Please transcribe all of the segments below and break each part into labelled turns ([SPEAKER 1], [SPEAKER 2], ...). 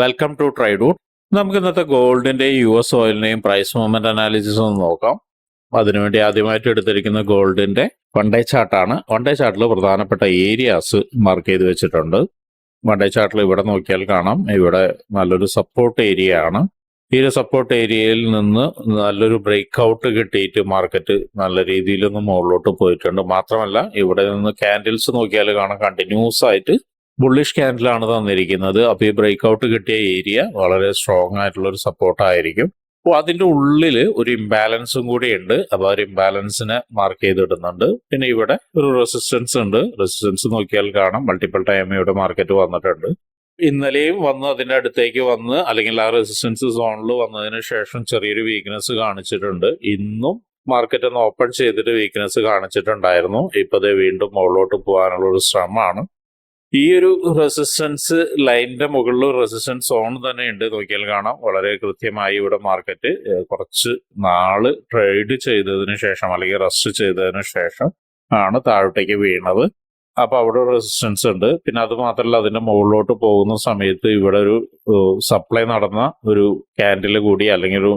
[SPEAKER 1] Welcome to ട്രൈഡൂട്ട് നമുക്ക് ഇന്നത്തെ ഗോൾഡിന്റെയും യു എസ് ഓയിലിന്റെയും പ്രൈസ് മൂവ്മെന്റ് അനാലിസിസ് ഒന്ന് നോക്കാം. അതിനുവേണ്ടി ആദ്യമായിട്ട് എടുത്തിരിക്കുന്ന ഗോൾഡിന്റെ വൺ ഡേ ചാർട്ടാണ് വൺ ഡേ ചാർട്ടിൽ പ്രധാനപ്പെട്ട ഏരിയാസ് മാർക്ക് ചെയ്ത് വെച്ചിട്ടുണ്ട്. വൺ ഡേ ചാർട്ടിൽ ഇവിടെ നോക്കിയാൽ കാണാം. ഇവിടെ നല്ലൊരു സപ്പോർട്ട് ഏരിയ ആണ്. ഈ ഒരു സപ്പോർട്ട് ഏരിയയിൽ നിന്ന് നല്ലൊരു ബ്രേക്ക് ഔട്ട് കിട്ടിയിട്ട് മാർക്കറ്റ് നല്ല രീതിയിലൊന്ന് മുകളിലോട്ട് പോയിട്ടുണ്ട്. മാത്രമല്ല ഇവിടെ നിന്ന് ക്യാൻഡിൽസ് നോക്കിയാൽ കാണാം കണ്ടിന്യൂസ് ആയിട്ട് ബുള്ളിഷ് ക്യാൻഡിലാണ് തന്നിരിക്കുന്നത്. അപ്പോൾ ഈ ബ്രേക്ക്ഔട്ട് കിട്ടിയ ഏരിയ വളരെ സ്ട്രോങ് ആയിട്ടുള്ള ഒരു സപ്പോർട്ട് ആയിരിക്കും. അപ്പോൾ അതിന്റെ ഉള്ളിൽ ഒരു ഇംബാലൻസും കൂടി ഉണ്ട്. അപ്പോൾ ആ ഒരു ഇംബാലൻസിനെ മാർക്ക് ചെയ്തിടുന്നുണ്ട്. പിന്നെ ഇവിടെ ഒരു റെസിസ്റ്റൻസ് ഉണ്ട്. റെസിസ്റ്റൻസ് നോക്കിയാൽ കാണാം. മൾട്ടിപ്പിൾ ടൈം ഇവിടെ മാർക്കറ്റ് വന്നിട്ടുണ്ട്. ഇന്നലെയും വന്ന് അതിന്റെ അടുത്തേക്ക് വന്ന് അല്ലെങ്കിൽ ആ റെസിസ്റ്റൻസ് സോണിൽ വന്നതിന് ശേഷം ചെറിയൊരു വീക്ക്നെസ് കാണിച്ചിട്ടുണ്ട്. ഇന്നും മാർക്കറ്റ് ഒന്ന് ഓപ്പൺ ചെയ്തിട്ട് വീക്ക്നെസ് കാണിച്ചിട്ടുണ്ടായിരുന്നു. ഇപ്പോൾ ദേ വീണ്ടും മുകളിലോട്ട് പോകാനുള്ള ഒരു ശ്രമമാണ്. ഈ ഒരു റെസിസ്റ്റൻസ് ലൈനിന്റെ മുകളിൽ റെസിസ്റ്റൻസ് സോൺ തന്നെ ഉണ്ട് നോക്കിയാൽ കാണാം. വളരെ കൃത്യമായി ഇവിടെ മാർക്കറ്റ് കുറച്ച് നാൾ ട്രേഡ് ചെയ്തതിന് ശേഷം അല്ലെങ്കിൽ റെസ്റ്റ് ചെയ്തതിന് ശേഷം ആണ് താഴോട്ടേക്ക് വീണത്. അപ്പൊ അവിടെ റെസിസ്റ്റൻസ് ഉണ്ട്. പിന്നെ അത് മാത്രമല്ല അതിന്റെ മുകളിലോട്ട് പോകുന്ന സമയത്ത് ഇവിടെ ഒരു സപ്ലൈ നടന്ന ഒരു ക്യാൻഡിൽ കൂടി അല്ലെങ്കിൽ ഒരു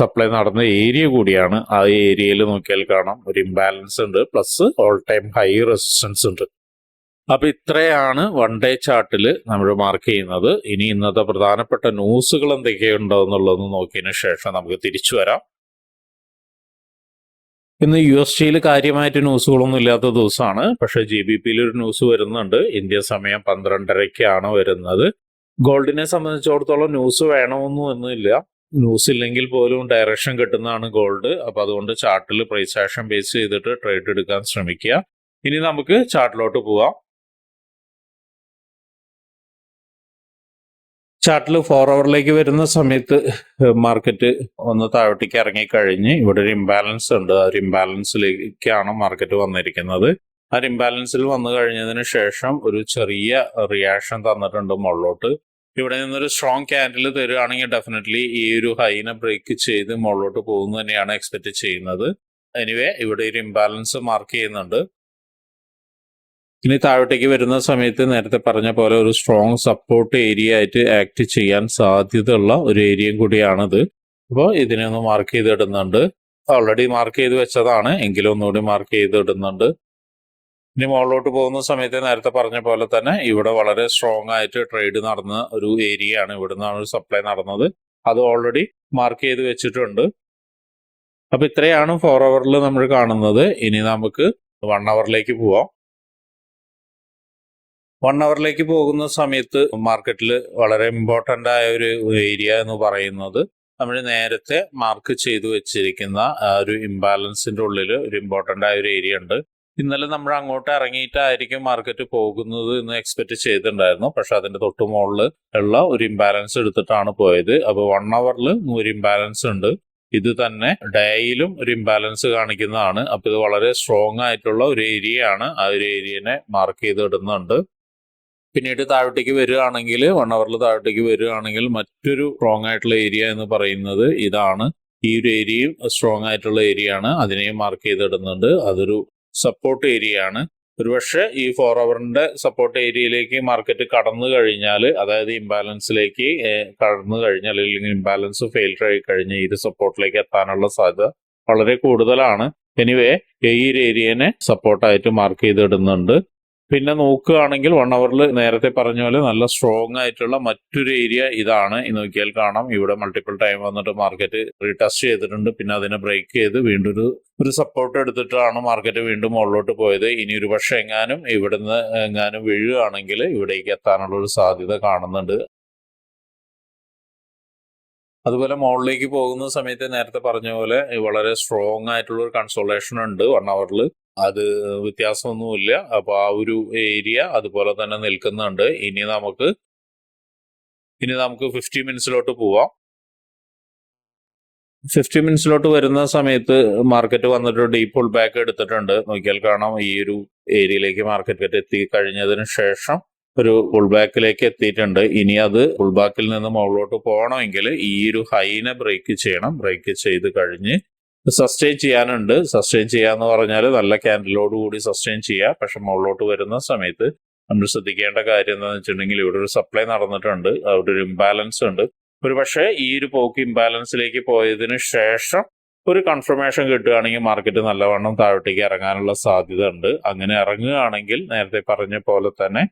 [SPEAKER 1] സപ്ലൈ നടന്ന ഏരിയ കൂടിയാണ് ആ ഏരിയയിൽ നോക്കിയാൽ കാണാം. ഒരു ഇംബാലൻസ് ഉണ്ട്. Plus all time high resistance ഉണ്ട്. അപ്പൊ ഇത്രയാണ് വൺ ഡേ ചാർട്ടിൽ നമ്മൾ മാർക്ക് ചെയ്യുന്നത്. ഇനി ഇന്നത്തെ പ്രധാനപ്പെട്ട ന്യൂസുകൾ എന്തൊക്കെയുണ്ടോ എന്നുള്ളത് നോക്കിയതിനു ശേഷം നമുക്ക് തിരിച്ചു വരാം. ഇന്ന് യു എസ് ടിയിൽ കാര്യമായിട്ട് ന്യൂസുകളൊന്നും ഇല്ലാത്ത ദിവസമാണ്. പക്ഷെ ജി ബി പിയിൽ ഒരു ന്യൂസ് വരുന്നുണ്ട്. ഇന്ത്യ സമയം പന്ത്രണ്ടരയ്ക്കാണ് വരുന്നത്. ഗോൾഡിനെ സംബന്ധിച്ചിടത്തോളം ന്യൂസ് വേണമെന്നും ഒന്നുമില്ല. ന്യൂസ് ഇല്ലെങ്കിൽ പോലും ഡയറക്ഷൻ കിട്ടുന്നതാണ് ഗോൾഡ് അപ്പൊ അതുകൊണ്ട് ചാർട്ടിൽ പ്രൈസ് ആക്ഷൻ ബേസ് ചെയ്തിട്ട് ട്രേഡ് എടുക്കാൻ ശ്രമിക്കുക. ഇനി നമുക്ക് ചാർട്ടിലോട്ട് പോവാം. ചാർട്ടിൽ ഫോർ അവറിലേക്ക് വരുന്ന സമയത്ത് മാർക്കറ്റ് ഒന്ന് താഴോട്ടേക്ക് ഇറങ്ങിക്കഴിഞ്ഞ് ഇവിടെ ഒരു ഇംബാലൻസ് ഉണ്ട്. ആ ഒരു ഇംബാലൻസിലേക്കാണ് മാർക്കറ്റ് വന്നിരിക്കുന്നത്. ആ ഇംബാലൻസിൽ വന്നു കഴിഞ്ഞതിന് ശേഷം ഒരു ചെറിയ റിയാക്ഷൻ തന്നിട്ടുണ്ട് മുകളിലോട്ട്. ഇവിടെ നിന്നൊരു സ്ട്രോങ് ക്യാൻഡിൽ തരികയാണെങ്കിൽ ഡെഫിനറ്റ്ലി ഈ ഒരു ഹൈനെ ബ്രേക്ക് ചെയ്ത് മുകളിലോട്ട് പോകുന്നു തന്നെയാണ് എക്സ്പെക്ട് ചെയ്യുന്നത്. എനിവേ ഇവിടെ ഒരു ഇംബാലൻസ് മാർക്ക് ചെയ്യുന്നുണ്ട്. ഇനി താഴോട്ടേക്ക് വരുന്ന സമയത്ത് നേരത്തെ പറഞ്ഞ പോലെ ഒരു സ്ട്രോങ് സപ്പോർട്ട് ഏരിയ ആയിട്ട് ആക്ട് ചെയ്യാൻ സാധ്യതയുള്ള ഒരു ഏരിയയും കൂടിയാണിത്. അപ്പോൾ ഇതിനെ ഒന്ന് മാർക്ക് ചെയ്തിടുന്നുണ്ട്. ഓൾറെഡി മാർക്ക് ചെയ്ത് വെച്ചതാണ്. എങ്കിലും ഒന്നുകൂടി മാർക്ക് ചെയ്തിടുന്നുണ്ട്. ഇനി മുകളിലോട്ട് പോകുന്ന സമയത്ത് നേരത്തെ പറഞ്ഞ പോലെ തന്നെ ഇവിടെ വളരെ സ്ട്രോങ് ആയിട്ട് ട്രേഡ് നടന്ന ഒരു ഏരിയ ആണ് ഇവിടെ നിന്നാണ് ഒരു സപ്ലൈ നടന്നത്. അത് ഓൾറെഡി മാർക്ക് ചെയ്ത് വെച്ചിട്ടുണ്ട്. അപ്പൊ ഇത്രയാണ് ഫോർ അവറിൽ നമ്മൾ കാണുന്നത്. ഇനി നമുക്ക് വൺ അവറിലേക്ക് പോവാം. വൺ അവറിലേക്ക് പോകുന്ന സമയത്ത് മാർക്കറ്റിൽ വളരെ ഇമ്പോർട്ടന്റ് ആയ ഒരു ഏരിയ എന്ന് പറയുന്നത് നമ്മൾ നേരത്തെ മാർക്ക് ചെയ്തു വെച്ചിരിക്കുന്ന ഒരു ഇംബാലൻസിന്റെ ഉള്ളിൽ ഒരു ഇമ്പോർട്ടന്റ് ആയ ഒരു ഏരിയ ഉണ്ട്. ഇന്നലെ നമ്മൾ അങ്ങോട്ട് ഇറങ്ങിയിട്ടായിരിക്കും മാർക്കറ്റ് പോകുന്നത് എന്ന് എക്സ്പെക്ട് ചെയ്തിട്ടുണ്ടായിരുന്നു. പക്ഷെ അതിന്റെ തൊട്ട് മുകളിൽ ഉള്ള ഒരു ഇംബാലൻസ് എടുത്തിട്ടാണ് പോയത്. അപ്പോൾ വൺ അവറിൽ ഒരു ഇംബാലൻസ് ഉണ്ട്. ഇത് തന്നെ ഡേയിലും ഒരു ഇംബാലൻസ് കാണിക്കുന്നതാണ്. അപ്പോൾ ഇത് വളരെ സ്ട്രോങ് ആയിട്ടുള്ള ഒരു ഏരിയ ആണ്. ആ ഒരു ഏരിയനെ മാർക്ക് ചെയ്തിടുന്നുണ്ട് പിന്നീട് താഴോട്ടേക്ക് വരികയാണെങ്കിൽ വൺ അവറിൽ താഴോട്ടേക്ക് വരികയാണെങ്കിൽ മറ്റൊരു സ്ട്രോങ് ആയിട്ടുള്ള ഏരിയ എന്ന് പറയുന്നത് ഇതാണ്. ഈ ഒരു ഏരിയയും സ്ട്രോങ് ആയിട്ടുള്ള ഏരിയ ആണ്. അതിനെയും മാർക്ക് ചെയ്തിടുന്നുണ്ട്. അതൊരു സപ്പോർട്ട് ഏരിയ ആണ്. ഒരുപക്ഷെ ഈ ഫോർ അവറിന്റെ സപ്പോർട്ട് ഏരിയയിലേക്ക് മാർക്കറ്റ് കടന്നു കഴിഞ്ഞാൽ അതായത് ഇംബാലൻസിലേക്ക് കടന്നു കഴിഞ്ഞാൽ അല്ലെങ്കിൽ ഇംബാലൻസ് ഫെയിൽഡ് ആയി കഴിഞ്ഞ് ഈ സപ്പോർട്ടിലേക്ക് എത്താനുള്ള സാധ്യത വളരെ കൂടുതലാണ്. എനിവേ ഈ ഒരു ഏരിയനെ സപ്പോർട്ടായിട്ട് മാർക്ക് ചെയ്തിടുന്നുണ്ട്. പിന്നെ നോക്കുകയാണെങ്കിൽ വൺ അവറിൽ നേരത്തെ പറഞ്ഞ പോലെ നല്ല സ്ട്രോങ് ആയിട്ടുള്ള മറ്റൊരു ഏരിയ ഇതാണ്. നോക്കിയാൽ കാണാം. ഇവിടെ മൾട്ടിപ്പിൾ ടൈം വന്നിട്ട് മാർക്കറ്റ് റീടെസ്റ്റ് ചെയ്തിട്ടുണ്ട്. പിന്നെ അതിനെ ബ്രേക്ക് ചെയ്ത് വീണ്ടും ഒരു ഒരു സപ്പോർട്ട് എടുത്തിട്ടാണ് മാർക്കറ്റ് വീണ്ടും മുകളിലോട്ട് പോയത്. ഇനി ഒരു പക്ഷെ എങ്ങാനും ഇവിടുന്ന് എങ്ങാനും വീഴുകയാണെങ്കിൽ ഇവിടേക്ക് എത്താനുള്ള ഒരു സാധ്യത കാണുന്നുണ്ട്. അതുപോലെ മുകളിലേക്ക് പോകുന്ന സമയത്ത് നേരത്തെ പറഞ്ഞ പോലെ വളരെ സ്ട്രോങ് ആയിട്ടുള്ള ഒരു കൺസോളേഷൻ ഉണ്ട് വൺ അവറിൽ അത് വ്യത്യാസമൊന്നുമില്ല. അപ്പൊ ആ ഒരു ഏരിയ അതുപോലെ തന്നെ നിൽക്കുന്നുണ്ട്. ഇനി നമുക്ക് ഇനി നമുക്ക് ഫിഫ്റ്റി മിനിറ്റ്സിലോട്ട് പോവാം. ഫിഫ്റ്റി മിനിറ്റ്സിലോട്ട് വരുന്ന സമയത്ത് മാർക്കറ്റ് വന്നിട്ട് ഡീപ്പ് പുൾ ബാക്ക് എടുത്തിട്ടുണ്ട്. നോക്കിയാൽ കാണാം ഈ ഒരു ഏരിയയിലേക്ക് മാർക്കറ്റ് എത്തി കഴിഞ്ഞതിന് ശേഷം ഒരു പുൾ ബാക്കിലേക്ക് എത്തിയിട്ടുണ്ട്. ഇനി അത് പുൾ ബാക്കിൽ നിന്ന് മുകളിലോട്ട് പോകണമെങ്കിൽ ഈ ഒരു ഹൈനെ ബ്രേക്ക് ചെയ്യണം. ബ്രേക്ക് ചെയ്ത് കഴിഞ്ഞ് സസ്റ്റെയിൻ ചെയ്യാനുണ്ട്. സസ്റ്റെയിൻ ചെയ്യാന്ന് പറഞ്ഞാൽ നല്ല ക്യാൻഡിലോട് കൂടി സസ്റ്റെയിൻ ചെയ്യുക പക്ഷെ മുകളിലോട്ട് വരുന്ന സമയത്ത് നമ്മൾ ശ്രദ്ധിക്കേണ്ട കാര്യം എന്താണെന്ന് വെച്ചിട്ടുണ്ടെങ്കിൽ ഇവിടെ ഒരു സപ്ലൈ നടന്നിട്ടുണ്ട്. അവിടെ ഒരു ഇംബാലൻസ് ഉണ്ട്. ഒരു പക്ഷേ ഈ ഒരു പോക്ക് ഇംബാലൻസിലേക്ക് പോയതിനു ശേഷം ഒരു കൺഫർമേഷൻ കിട്ടുകയാണെങ്കിൽ മാർക്കറ്റ് നല്ലവണ്ണം താഴോട്ടേക്ക് ഇറങ്ങാനുള്ള സാധ്യത ഉണ്ട് അങ്ങനെ ഇറങ്ങുകയാണെങ്കിൽ നേരത്തെ പറഞ്ഞ പോലെ തന്നെ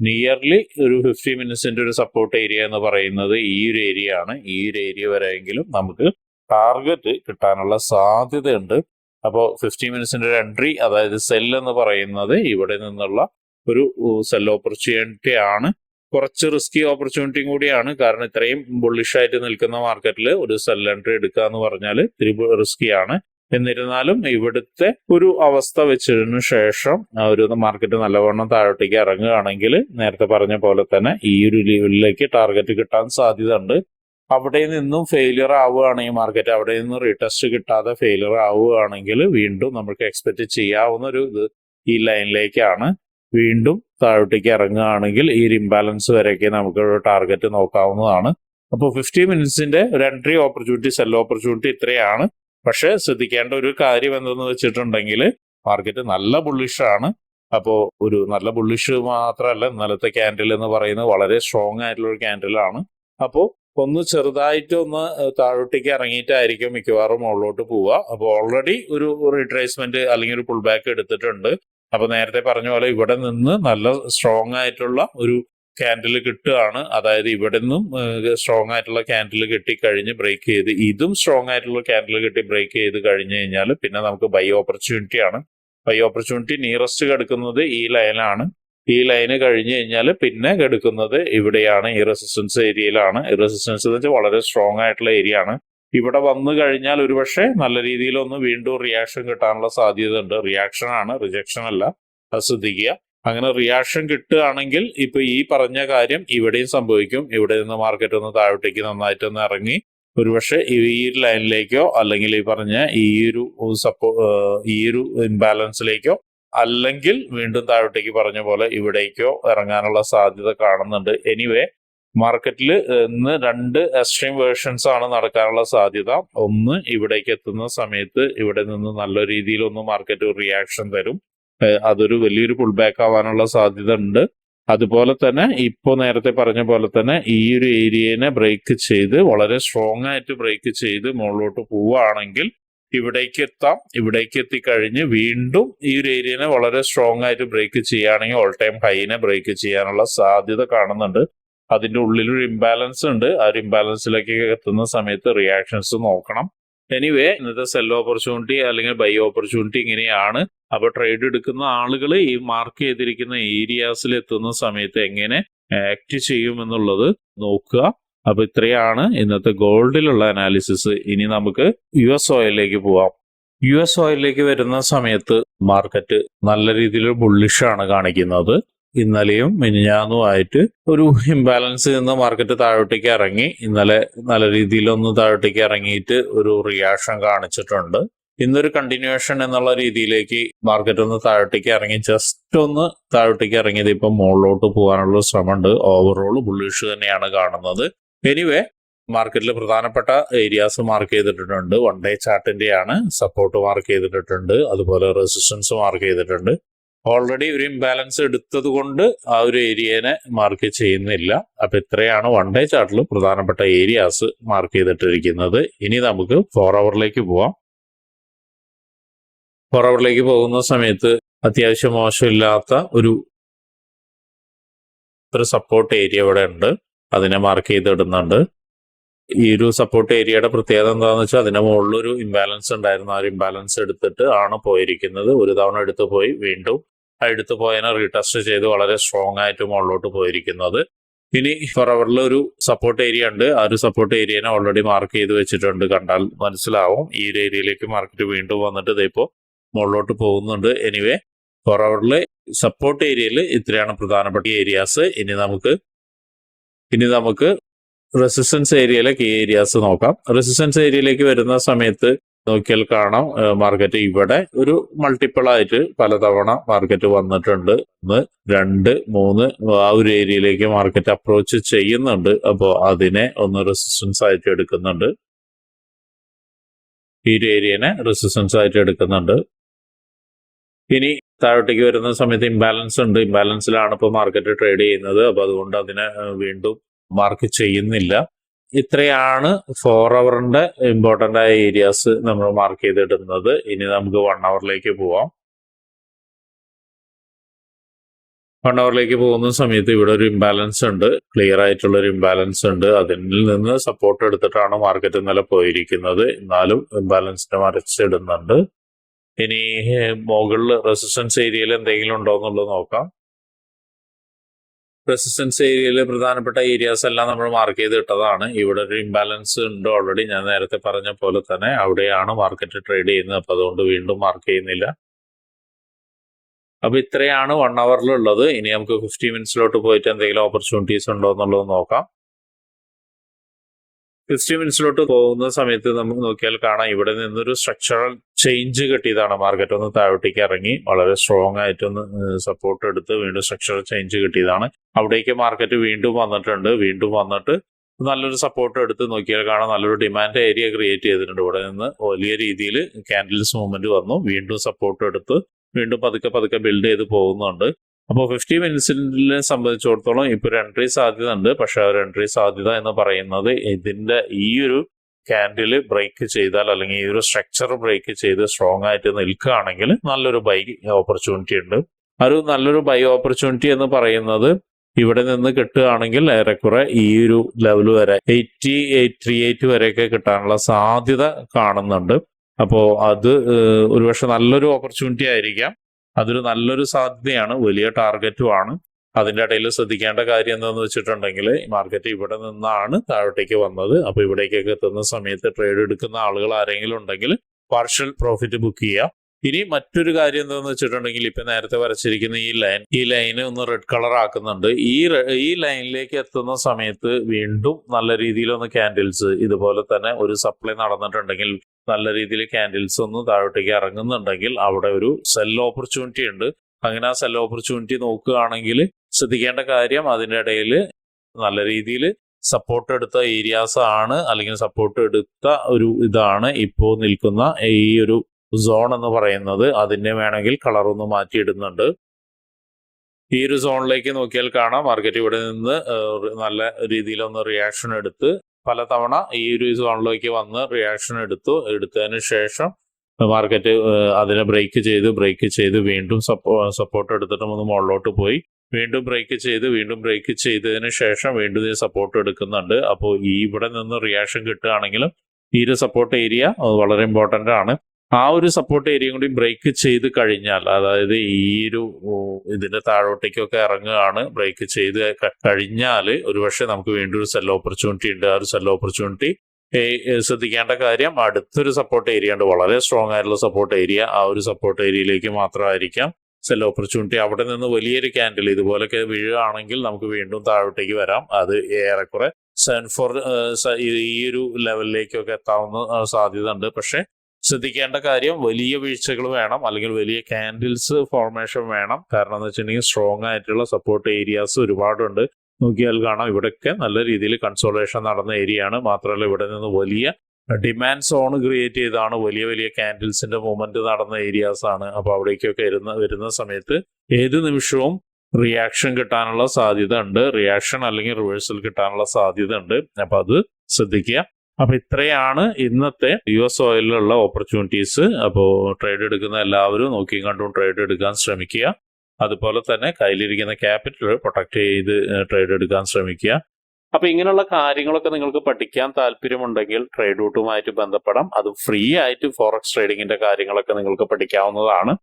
[SPEAKER 1] നിയർലി ഒരു ഫിഫ്റ്റി മിനിറ്റ്സിന്റെ ഒരു സപ്പോർട്ട് ഏരിയ എന്ന് പറയുന്നത് ഈ ഒരു ഏരിയ ആണ്. ഈ ഒരു ഏരിയ വരെയെങ്കിലും നമുക്ക് ടാർഗറ്റ് കിട്ടാനുള്ള സാധ്യതയുണ്ട്. അപ്പോൾ ഫിഫ്റ്റി മിനിറ്റ്സിന്റെ ഒരു എൻട്രി അതായത് സെൽ എന്ന് പറയുന്നത് ഇവിടെ നിന്നുള്ള ഒരു സെൽ ഓപ്പർച്യൂണിറ്റി ആണ്. കുറച്ച് റിസ്കി ഓപ്പർച്യൂണിറ്റിയും കൂടിയാണ്. കാരണം ഇത്രയും ബുള്ളിഷായിട്ട് നിൽക്കുന്ന മാർക്കറ്റിൽ ഒരു സെൽ എൻട്രി എടുക്കുക എന്ന് പറഞ്ഞാൽ ഇത്തിരി റിസ്കിയാണ് എന്നിരുന്നാലും ഇവിടുത്തെ ഒരു അവസ്ഥ വെച്ചതിനു ശേഷം ഒരു മാർക്കറ്റ് നല്ലവണ്ണം താഴോട്ടേക്ക് ഇറങ്ങുകയാണെങ്കിൽ നേരത്തെ പറഞ്ഞ പോലെ തന്നെ ഈ ഒരു ലെവലിലേക്ക് ടാർഗറ്റ് കിട്ടാൻ സാധ്യത ഉണ്ട് അവിടെ നിന്നും ഫെയിലിയർ ആവുകയാണ് ഈ മാർക്കറ്റ് അവിടെ നിന്ന് റീടെസ്റ്റ് കിട്ടാതെ ഫെയിലിയർ ആവുകയാണെങ്കിൽ വീണ്ടും നമുക്ക് എക്സ്പെക്ട് ചെയ്യാവുന്ന ഒരു ഇത് ഈ ലൈനിലേക്കാണ് വീണ്ടും താഴോട്ടേക്ക് ഇറങ്ങുകയാണെങ്കിൽ ഈ ഇംബാലൻസ് വരെയൊക്കെ നമുക്ക് ടാർഗറ്റ് നോക്കാവുന്നതാണ്. അപ്പോൾ ഫിഫ്റ്റി മിനിറ്റ്സിന്റെ ഒരു എൻട്രി ഓപ്പർച്യൂണിറ്റി സെൽ ഓപ്പർച്യൂണിറ്റി ഇത്രയാണ്. പക്ഷേ ശ്രദ്ധിക്കേണ്ട ഒരു കാര്യം എന്തെന്ന് വെച്ചിട്ടുണ്ടെങ്കിൽ മാർക്കറ്റ് നല്ല ബുള്ളിഷാണ് അപ്പോൾ ഒരു നല്ല ബുള്ളിഷ് മാത്രമല്ല ഇന്നലത്തെ ക്യാൻഡിൽ എന്ന് പറയുന്നത് വളരെ സ്ട്രോങ് ആയിട്ടുള്ള ഒരു ക്യാൻഡിലാണ് അപ്പോൾ ഒന്ന് ചെറുതായിട്ട് ഒന്ന് താഴോട്ടേക്ക് ഇറങ്ങിയിട്ടായിരിക്കും മിക്കവാറും മുകളിലോട്ട് പോവുക. അപ്പോൾ ഓൾറെഡി ഒരു റീട്രേസ്മെന്റ് അല്ലെങ്കിൽ ഒരു പുൾ ബാക്ക് എടുത്തിട്ടുണ്ട്. അപ്പൊ നേരത്തെ പറഞ്ഞ പോലെ ഇവിടെ നിന്ന് നല്ല സ്ട്രോങ് ആയിട്ടുള്ള ഒരു ക്യാൻഡിൽ കിട്ടുകയാണ്. അതായത് ഇവിടെ നിന്നും സ്ട്രോങ് ആയിട്ടുള്ള ക്യാൻഡിൽ കിട്ടി കഴിഞ്ഞ് ബ്രേക്ക് ചെയ്ത് ഇതും സ്ട്രോങ് ആയിട്ടുള്ള ക്യാൻഡിൽ കിട്ടി ബ്രേക്ക് ചെയ്ത് കഴിഞ്ഞ് കഴിഞ്ഞാൽ പിന്നെ നമുക്ക് ബൈ ഓപ്പർച്യൂണിറ്റി ആണ്. ബൈ ഓപ്പർച്യൂണിറ്റി നിയറസ്റ്റ് കിടക്കുന്നത് ഈ ലൈനാണ് ഈ ലൈന് കഴിഞ്ഞു കഴിഞ്ഞാൽ പിന്നെ കിടക്കുന്നത് ഇവിടെയാണ് ഈ റെസിസ്റ്റൻസ് ഏരിയയിലാണ്. റെസിസ്റ്റൻസ് എന്ന് വെച്ചാൽ വളരെ സ്ട്രോങ് ആയിട്ടുള്ള ഏരിയ ആണ്. ഇവിടെ വന്നു കഴിഞ്ഞാൽ ഒരുപക്ഷെ നല്ല രീതിയിൽ ഒന്ന് വീണ്ടും റിയാക്ഷൻ കിട്ടാനുള്ള സാധ്യത ഉണ്ട് റിയാക്ഷൻ ആണ് റിജക്ഷൻ അല്ല. അത് ശ്രദ്ധിക്കുക. അങ്ങനെ റിയാക്ഷൻ കിട്ടുകയാണെങ്കിൽ ഇപ്പൊ ഈ പറഞ്ഞ കാര്യം ഇവിടെയും സംഭവിക്കും. ഇവിടെ നിന്ന് മാർക്കറ്റ് ഒന്ന് താഴോട്ടേക്ക് നന്നായിട്ടൊന്ന് ഇറങ്ങി ഒരുപക്ഷെ ഈ ഒരു ലൈനിലേക്കോ അല്ലെങ്കിൽ ഈ പറഞ്ഞ ഈ ഒരു സപ്പോ ഈ ഒരു ഇംബാലൻസിലേക്കോ അല്ലെങ്കിൽ വീണ്ടും താഴോട്ടേക്ക് പറഞ്ഞ പോലെ ഇവിടേക്കോ ഇറങ്ങാനുള്ള സാധ്യത കാണുന്നുണ്ട്. എനിവേ മാർക്കറ്റിൽ ഇന്ന് രണ്ട് എക്സ്ട്രീം വേർഷൻസ് ആണ് നടക്കാനുള്ള സാധ്യത. ഒന്ന് ഇവിടേക്ക് എത്തുന്ന സമയത്ത് ഇവിടെ നിന്ന് നല്ല രീതിയിൽ ഒന്ന് മാർക്കറ്റ് റിയാക്ഷൻ തരും. അതൊരു വലിയൊരു പുൾ ബാക്ക് ആവാനുള്ള സാധ്യത ഉണ്ട്. അതുപോലെ തന്നെ ഇപ്പോൾ നേരത്തെ പറഞ്ഞ പോലെ തന്നെ ഈ ഒരു ഏരിയനെ ബ്രേക്ക് ചെയ്ത് വളരെ സ്ട്രോങ് ആയിട്ട് ബ്രേക്ക് ചെയ്ത് മുകളിലോട്ട് പോവുകയാണെങ്കിൽ ഇവിടേക്ക് എത്താം. ഇവിടേക്ക് എത്തിക്കഴിഞ്ഞ് വീണ്ടും ഈ ഒരു ഏരിയനെ വളരെ സ്ട്രോങ് ആയിട്ട് ബ്രേക്ക് ചെയ്യുകയാണെങ്കിൽ ഓൾ ടൈം ഹൈനെ ബ്രേക്ക് ചെയ്യാനുള്ള സാധ്യത കാണുന്നുണ്ട്. അതിന്റെ ഉള്ളിലൊരു ഇംബാലൻസ് ഉണ്ട്. ആ ഒരു ഇംബാലൻസിലേക്ക് എത്തുന്ന സമയത്ത് റിയാക്ഷൻസ് നോക്കണം. എനിവേ ഇന്നത്തെ സെൽ ഓപ്പർച്യൂണിറ്റി അല്ലെങ്കിൽ ബൈ ഓപ്പർച്യൂണിറ്റി ഇങ്ങനെയാണ്. അപ്പൊ ട്രേഡ് എടുക്കുന്ന ആളുകൾ ഈ മാർക്ക് ചെയ്തിരിക്കുന്ന ഏരിയാസിൽ എത്തുന്ന സമയത്ത് എങ്ങനെ ആക്ട് ചെയ്യുമെന്നുള്ളത് നോക്കുക. അപ്പൊ ഇത്രയാണ് ഇന്നത്തെ ഗോൾഡിലുള്ള അനാലിസിസ് ഇനി നമുക്ക് യു എസ് ഓയിലിലേക്ക് പോവാം. യു എസ് ഓയിലിലേക്ക് വരുന്ന സമയത്ത് മാർക്കറ്റ് നല്ല രീതിയിൽ ബുള്ളിഷാണ് കാണിക്കുന്നത്. ഇന്നലെയും മിനിഞ്ഞാന്നുമായിട്ട് ഒരു ഇംബാലൻസ് നിന്ന് മാർക്കറ്റ് താഴോട്ടേക്ക് ഇറങ്ങി. ഇന്നലെ നല്ല രീതിയിലൊന്ന് താഴോട്ടേക്ക് ഇറങ്ങിയിട്ട് ഒരു റിയാക്ഷൻ കാണിച്ചിട്ടുണ്ട്. ഇന്നൊരു കണ്ടിന്യൂഷൻ എന്നുള്ള രീതിയിലേക്ക് മാർക്കറ്റ് ഒന്ന് താഴോട്ടേക്ക് ഇറങ്ങി. ജസ്റ്റ് ഒന്ന് താഴോട്ടേക്ക് ഇറങ്ങിയത് ഇപ്പം മുകളിലോട്ട് പോകാനുള്ള ശ്രമമുണ്ട്. ഓവറോൾ ബുള്ളിഷ് തന്നെയാണ് കാണുന്നത്. എനിവേ മാർക്കറ്റിൽ പ്രധാനപ്പെട്ട ഏരിയാസ് മാർക്ക് ചെയ്തിട്ടുണ്ട്. വൺ ഡേ ചാർട്ടിന്റെയാണ് സപ്പോർട്ട് മാർക്ക് ചെയ്തിട്ടുണ്ട്. അതുപോലെ റെസിസ്റ്റൻസ് മാർക്ക് ചെയ്തിട്ടുണ്ട്. ഓൾറെഡി ഒരു ഇംബാലൻസ് എടുത്തത് കൊണ്ട് ആ ഒരു ഏരിയനെ മാർക്ക് ചെയ്യുന്നില്ല. അപ്പൊ ഇത്രയാണ് വൺ ഡേ ചാർട്ടിൽ പ്രധാനപ്പെട്ട ഏരിയാസ് മാർക്ക് ചെയ്തിട്ടിരിക്കുന്നത്. ഇനി നമുക്ക് ഫോർ അവറിലേക്ക് പോവാം. ഫോർ അവറിലേക്ക് പോകുന്ന സമയത്ത് അത്യാവശ്യം മോശമില്ലാത്ത ഒരു ഒരു സപ്പോർട്ട് ഏരിയ ഇവിടെ ഉണ്ട്. അതിനെ മാർക്ക് ചെയ്തിടുന്നുണ്ട്. ഈ ഒരു സപ്പോർട്ട് ഏരിയയുടെ പ്രത്യേകത എന്താണെന്ന് വെച്ചാൽ അതിന്റെ മുകളിൽ ഒരു ഇംബാലൻസ് ഉണ്ടായിരുന്നു. ആ ഒരു ഇംബാലൻസ് എടുത്തിട്ട് ആണ് പോയിരിക്കുന്നത്. ഒരു തവണ എടുത്തു പോയി വീണ്ടും ആ എടുത്തു പോയതിനെ റീടെസ്റ്റ് ചെയ്ത് വളരെ സ്ട്രോങ് ആയിട്ട് മുകളിലോട്ട് പോയിരിക്കുന്നത്. ഇനി ഫോർ ഒരു സപ്പോർട്ട് ഏരിയ ഉണ്ട്. ആ ഒരു സപ്പോർട്ട് ഏരിയനെ ഓൾറെഡി മാർക്ക് ചെയ്ത് വെച്ചിട്ടുണ്ട്. കണ്ടാൽ മനസ്സിലാവും. ഈ ഒരു ഏരിയയിലേക്ക് മാർക്കറ്റ് വീണ്ടും വന്നിട്ട് ഇതിപ്പോ മുകളിലോട്ട് പോകുന്നുണ്ട്. എനിവേ ഫോർ സപ്പോർട്ട് ഏരിയയിൽ ഇത്രയാണ് പ്രധാനപ്പെട്ട ഏരിയാസ് ഇനി നമുക്ക് ഇനി നമുക്ക് റെസിസ്റ്റൻസ് ഏരിയയിലെ കീ ഏരിയാസ് നോക്കാം. റെസിസ്റ്റൻസ് ഏരിയയിലേക്ക് വരുന്ന സമയത്ത് നോക്കിയാൽ കാണാം മാർക്കറ്റ് ഇവിടെ ഒരു മൾട്ടിപ്പിൾ ആയിട്ട് പലതവണ മാർക്കറ്റ് വന്നിട്ടുണ്ട്. ഒന്ന് രണ്ട് മൂന്ന് ആ ഒരു ഏരിയയിലേക്ക് മാർക്കറ്റ് അപ്രോച്ച് ചെയ്യുന്നുണ്ട്. അപ്പോൾ അതിനെ ഒന്ന് റെസിസ്റ്റൻസ് ആയിട്ട് എടുക്കുന്നുണ്ട്. ഈ ഒരു ഏരിയനെ റെസിസ്റ്റൻസ് ആയിട്ട് എടുക്കുന്നുണ്ട്. ഇനി താഴോട്ടേക്ക് വരുന്ന സമയത്ത് ഇംബാലൻസ് ഉണ്ട്. ഇംബാലൻസിലാണ് ഇപ്പോൾ മാർക്കറ്റ് ട്രേഡ് ചെയ്യുന്നത്. അപ്പോൾ അതുകൊണ്ട് അതിനെ വീണ്ടും മാർക്ക് ചെയ്യുന്നില്ല. ഇത്രയാണ് ഫോർ അവറിന്റെ ഇമ്പോർട്ടന്റ് ആയ ഏരിയാസ് നമ്മൾ മാർക്ക് ചെയ്തിടുന്നത്. ഇനി നമുക്ക് വൺ അവറിലേക്ക് പോവാം. വൺ അവറിലേക്ക് പോകുന്ന സമയത്ത് ഇവിടെ ഒരു ഇംബാലൻസ് ഉണ്ട്. ക്ലിയർ ആയിട്ടുള്ള ഒരു ഇംബാലൻസ് ഉണ്ട്. അതിൽ നിന്ന് സപ്പോർട്ട് എടുത്തിട്ടാണ് മാർക്കറ്റ് ഇന്നലെ പോയിരിക്കുന്നത്. എന്നാലും ഇംബാലൻസിനെ മറിച്ചിടുന്നുണ്ട്. ഇനി മുകളിൽ റെസിസ്റ്റൻസ് ഏരിയയിൽ എന്തെങ്കിലും ഉണ്ടോ എന്നുള്ളത് നോക്കാം. റെസിസ്റ്റൻസ് ഏരിയയിൽ പ്രധാനപ്പെട്ട ഏരിയാസ് എല്ലാം നമ്മൾ മാർക്ക് ചെയ്ത് ഇട്ടതാണ്. ഇവിടെ ഒരു ഇംബാലൻസ് ഉണ്ട് ഓൾറെഡി ഞാൻ നേരത്തെ പറഞ്ഞ പോലെ തന്നെ അവിടെയാണ് മാർക്കറ്റ് ട്രേഡ് ചെയ്യുന്നത്. അപ്പൊ അതുകൊണ്ട് വീണ്ടും മാർക്ക് ചെയ്യുന്നില്ല. അപ്പൊ ഇത്രയാണ് വൺ അവറിലുള്ളത് ഇനി നമുക്ക് ഫിഫ്റ്റി മിനിറ്റ്സിലോട്ട് പോയിട്ട് എന്തെങ്കിലും ഓപ്പർച്യൂണിറ്റീസ് ഉണ്ടോ എന്നുള്ളത് നോക്കാം. മിനിറ്റ്സിലോട്ട് പോകുന്ന സമയത്ത് നമുക്ക് നോക്കിയാൽ കാണാം ഇവിടെ നിന്നൊരു സ്ട്രക്ചറൽ ചേഞ്ച് കിട്ടിയതാണ്. മാർക്കറ്റ് ഒന്ന് താഴോട്ടേക്ക് ഇറങ്ങി വളരെ സ്ട്രോങ് ആയിട്ടൊന്ന് സപ്പോർട്ട് എടുത്ത് വീണ്ടും സ്ട്രക്ചറൽ ചേഞ്ച് കിട്ടിയതാണ്. അവിടേക്ക് മാർക്കറ്റ് വീണ്ടും വന്നിട്ടുണ്ട്. വീണ്ടും വന്നിട്ട് നല്ലൊരു സപ്പോർട്ട് എടുത്ത് നോക്കിയാൽ കാണാം. നല്ലൊരു ഡിമാൻഡ് ഏരിയ ക്രിയേറ്റ് ചെയ്തിട്ടുണ്ട്. ഇവിടെ നിന്ന് വലിയ രീതിയിൽ ക്യാൻഡിൽസ് മൂവ്മെന്റ് വന്നു. വീണ്ടും സപ്പോർട്ട് എടുത്ത് വീണ്ടും പതുക്കെ പതുക്കെ ബിൽഡ് ചെയ്ത് പോകുന്നുണ്ട്. അപ്പോൾ ഫിഫ്റ്റി മിനിറ്റ്സിനെ സംബന്ധിച്ചിടത്തോളം ഇപ്പോൾ ഒരു എൻട്രി സാധ്യത ഉണ്ട്. പക്ഷെ ഒരു എൻട്രി സാധ്യത എന്ന് പറയുന്നത് ഇതിന്റെ ഈ ഒരു ക്യാൻഡിൽ ബ്രേക്ക് ചെയ്താൽ അല്ലെങ്കിൽ ഈ ഒരു സ്ട്രക്ചർ ബ്രേക്ക് ചെയ്ത് സ്ട്രോങ് ആയിട്ട് നിൽക്കുകയാണെങ്കിൽ നല്ലൊരു ബൈ ഓപ്പർച്യൂണിറ്റി ഉണ്ട്. ഒരു നല്ലൊരു ബൈ ഓപ്പർച്യൂണിറ്റി എന്ന് പറയുന്നത് ഇവിടെ നിന്ന് കിട്ടുകയാണെങ്കിൽ ഏറെക്കുറെ ഈ ഒരു ലെവൽ വരെ എയ്റ്റി എയ്റ്റ് ത്രീ എയ്റ്റ് വരെയൊക്കെ കിട്ടാനുള്ള സാധ്യത കാണുന്നുണ്ട്. അപ്പോൾ അത് ഒരുപക്ഷെ നല്ലൊരു ഓപ്പർച്യൂണിറ്റി ആയിരിക്കാം. അതൊരു നല്ലൊരു സാധ്യതയാണ് വലിയ ടാർഗറ്റും ആണ് അതിന്റെ ഇടയിൽ ശ്രദ്ധിക്കേണ്ട കാര്യം എന്താണെന്ന് വെച്ചിട്ടുണ്ടെങ്കിൽ മാർക്കറ്റ് ഇവിടെ നിന്നാണ് താഴോട്ടേക്ക് വന്നത്. അപ്പോൾ ഇവിടേക്കൊക്കെ എത്തുന്ന സമയത്ത് ട്രേഡ് എടുക്കുന്ന ആളുകൾ ആരെങ്കിലും ഉണ്ടെങ്കിൽ പാർഷ്യൽ പ്രോഫിറ്റ് ബുക്ക് ചെയ്യുക. ഇനി മറ്റൊരു കാര്യം എന്താണെന്ന് വെച്ചിട്ടുണ്ടെങ്കിൽ ഇപ്പൊ നേരത്തെ വരച്ചിരിക്കുന്ന ഈ ലൈൻ ഈ ലൈന് ഒന്ന് റെഡ് കളർ ആക്കുന്നുണ്ട്. ഈ ഈ ലൈനിലേക്ക് എത്തുന്ന സമയത്ത് വീണ്ടും നല്ല രീതിയിൽ ഒന്ന് ക്യാൻഡിൽസ് ഇതുപോലെ തന്നെ ഒരു സപ്ലൈ നടന്നിട്ടുണ്ടെങ്കിൽ നല്ല രീതിയിൽ ക്യാൻഡിൽസ് ഒന്ന് താഴോട്ടേക്ക് ഇറങ്ങുന്നുണ്ടെങ്കിൽ അവിടെ ഒരു സെൽ ഓപ്പർച്യൂണിറ്റി ഉണ്ട്. അങ്ങനെ ആ സെൽ ഓപ്പർച്യൂണിറ്റി നോക്കുകയാണെങ്കിൽ ശ്രദ്ധിക്കേണ്ട കാര്യം അതിന്റെ ഇടയിൽ നല്ല രീതിയിൽ സപ്പോർട്ട് എടുത്ത ഏരിയാസ് ആണ് അല്ലെങ്കിൽ സപ്പോർട്ട് എടുത്ത ഒരു ഇതാണ് ഇപ്പോൾ നിൽക്കുന്ന ഈ ഒരു സോൺ എന്ന് പറയുന്നത് അതിനെ വേണമെങ്കിൽ കളർ ഒന്ന് മാറ്റിയിടുന്നുണ്ട്. ഈ ഒരു സോണിലേക്ക് നോക്കിയാൽ കാണാം. മാർക്കറ്റ് ഇവിടെ നിന്ന് നല്ല രീതിയിലൊന്ന് റിയാക്ഷൻ എടുത്ത് പലതവണ ഈ ഒരു സോണിലേക്ക് വന്ന് റിയാക്ഷൻ എടുത്തു. എടുത്തതിന് ശേഷം മാർക്കറ്റ് അതിനെ ബ്രേക്ക് ചെയ്ത് ബ്രേക്ക് ചെയ്ത് വീണ്ടും സപ്പോർട്ട് എടുത്തിട്ട് ഒന്ന് മുകളിലോട്ട് പോയി. വീണ്ടും ബ്രേക്ക് ചെയ്ത് വീണ്ടും ബ്രേക്ക് ചെയ്തതിന് ശേഷം വീണ്ടും ഇത് സപ്പോർട്ട് എടുക്കുന്നുണ്ട്. അപ്പോൾ ഈ ഇവിടെ നിന്ന് റിയാക്ഷൻ കിട്ടുകയാണെങ്കിലും ഈ ഒരു സപ്പോർട്ട് ഏരിയ വളരെ ഇമ്പോർട്ടന്റ് ആണ്. ആ ഒരു സപ്പോർട്ട് ഏരിയ കൂടി ബ്രേക്ക് ചെയ്ത് കഴിഞ്ഞാൽ അതായത് ഈ ഒരു ഇതിന്റെ താഴോട്ടേക്കൊക്കെ ഇറങ്ങുകയാണ് ബ്രേക്ക് ചെയ്ത് കഴിഞ്ഞാൽ ഒരുപക്ഷെ നമുക്ക് വീണ്ടും ഒരു സെൽ ഓപ്പർച്യൂണിറ്റി ഉണ്ട്. ആ ഒരു സെൽ ഓപ്പർച്യൂണിറ്റി ശ്രദ്ധിക്കേണ്ട കാര്യം അടുത്തൊരു സപ്പോർട്ട് ഏരിയ ഉണ്ട്. വളരെ സ്ട്രോങ് ആയിട്ടുള്ള സപ്പോർട്ട് ഏരിയ ആ ഒരു സപ്പോർട്ട് ഏരിയയിലേക്ക് മാത്രമായിരിക്കാം സെൽ ഓപ്പർച്യൂണിറ്റി അവിടെ നിന്ന് വലിയൊരു ക്യാൻഡിൽ ഇതുപോലൊക്കെ വീഴുകയാണെങ്കിൽ നമുക്ക് വീണ്ടും താഴോട്ടേക്ക് വരാം. അത് ഏറെക്കുറെ സെവൻ ഫോർ ഈ ഒരു ലെവലിലേക്കൊക്കെ എത്താവുന്ന സാധ്യത ഉണ്ട് പക്ഷെ ശ്രദ്ധിക്കേണ്ട കാര്യം വലിയ വീഴ്ചകൾ വേണം അല്ലെങ്കിൽ വലിയ ക്യാൻഡിൽസ് ഫോർമേഷൻ വേണം. കാരണം എന്ന് വെച്ചിട്ടുണ്ടെങ്കിൽ സ്ട്രോങ് ആയിട്ടുള്ള സപ്പോർട്ട് ഏരിയാസ് ഒരുപാടുണ്ട്. നോക്കിയാൽ കാണാം ഇവിടെയൊക്കെ നല്ല രീതിയിൽ കൺസോളേഷൻ നടന്ന ഏരിയ ആണ്. മാത്രമല്ല ഇവിടെ നിന്ന് വലിയ ഡിമാൻഡ് സോൺ ക്രിയേറ്റ് ചെയ്താണ് വലിയ വലിയ ക്യാൻഡിൽസിന്റെ മൂവ്മെന്റ് നടന്ന ഏരിയാസ് ആണ്. അപ്പൊ അവിടേക്കൊക്കെ വരുന്ന വരുന്ന സമയത്ത് ഏത് നിമിഷവും റിയാക്ഷൻ കിട്ടാനുള്ള സാധ്യത ഉണ്ട്. റിയാക്ഷൻ അല്ലെങ്കിൽ റിവേഴ്സൽ കിട്ടാനുള്ള സാധ്യത ഉണ്ട്. അപ്പൊ അത് ശ്രദ്ധിക്കുക. അപ്പൊ ഇത്രയാണ് ഇന്നത്തെ യു എസ് ഓയിലുള്ള ഓപ്പർച്യൂണിറ്റീസ് അപ്പോൾ ട്രേഡ് എടുക്കുന്ന എല്ലാവരും നോക്കിയും കണ്ടും ട്രേഡ് എടുക്കാൻ ശ്രമിക്കുക. അതുപോലെ തന്നെ കയ്യിലിരിക്കുന്ന ക്യാപിറ്റൽ പ്രൊട്ടക്ട് ചെയ്ത് ട്രേഡ് എടുക്കാൻ ശ്രമിക്കുക. അപ്പൊ ഇങ്ങനെയുള്ള കാര്യങ്ങളൊക്കെ നിങ്ങൾക്ക് പഠിക്കാൻ താല്പര്യമുണ്ടെങ്കിൽ ട്രേഡ് റൂട്ടുമായിട്ട് ബന്ധപ്പെടാം. അത് ഫ്രീ ആയിട്ട് ഫോറക്സ് ട്രേഡിങ്ങിന്റെ കാര്യങ്ങളൊക്കെ നിങ്ങൾക്ക് പഠിക്കാവുന്നതാണ്.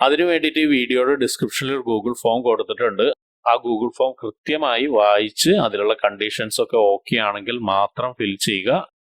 [SPEAKER 1] അതിനു വേണ്ടിയിട്ട് ഈ വീഡിയോയുടെ ഡിസ്ക്രിപ്ഷനിൽ ഒരു ഗൂഗിൾ ഫോം കൊടുത്തിട്ടുണ്ട്. ആ ഗൂഗിൾ ഫോം കൃത്യമായി വായിച്ച് അതിലുള്ള കണ്ടീഷൻസ് ഒക്കെ ഓക്കെ ആണെങ്കിൽ മാത്രം ഫിൽ ചെയ്യുക.